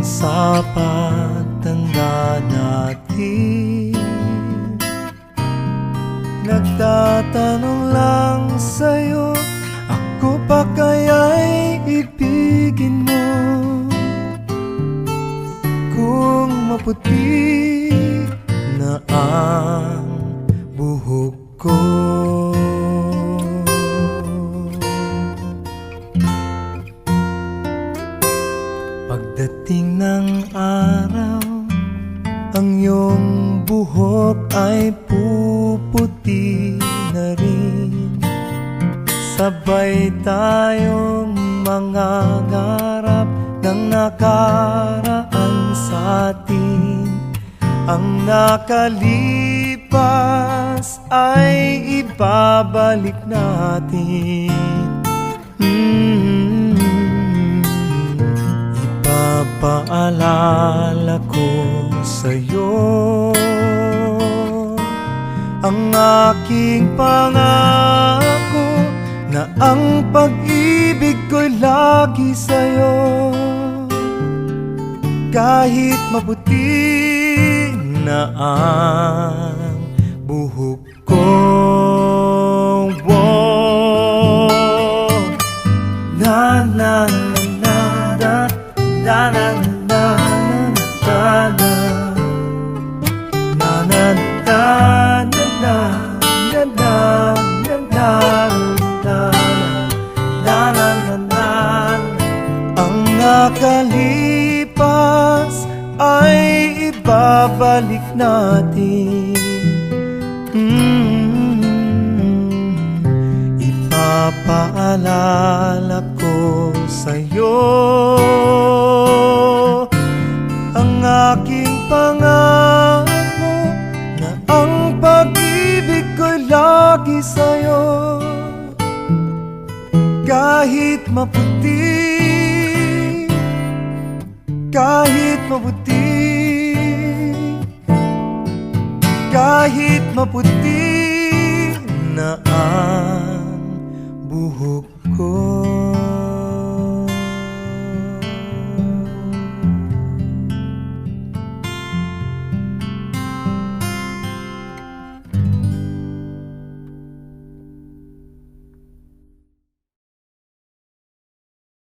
Hanggang sa pagtanda natin. Nagtatanong lang sa'yo Ako pa kaya'y ibigin mo? Kung maputi na ang buhok ko araw Ang iyong buhok ay puputi na rin. Sabay tayong mga ngarap ng nakaraan sa atin. Ang nakalipas ay ibabalik natin Ipapaalala ko sa'yo. Ang aking pangako Na ang pag-ibig ko'y lagi sa'yo. Kahit maputi na ang buhok ko na na na na na na na nakalipas ay ibabalik natin. Mm Ipapaalala ko sa'yo Ang aking pangako Na ang pag-ibig ko'y lagi sa'yo. Kahit maputi Kahit maputi Kahit maputi na ang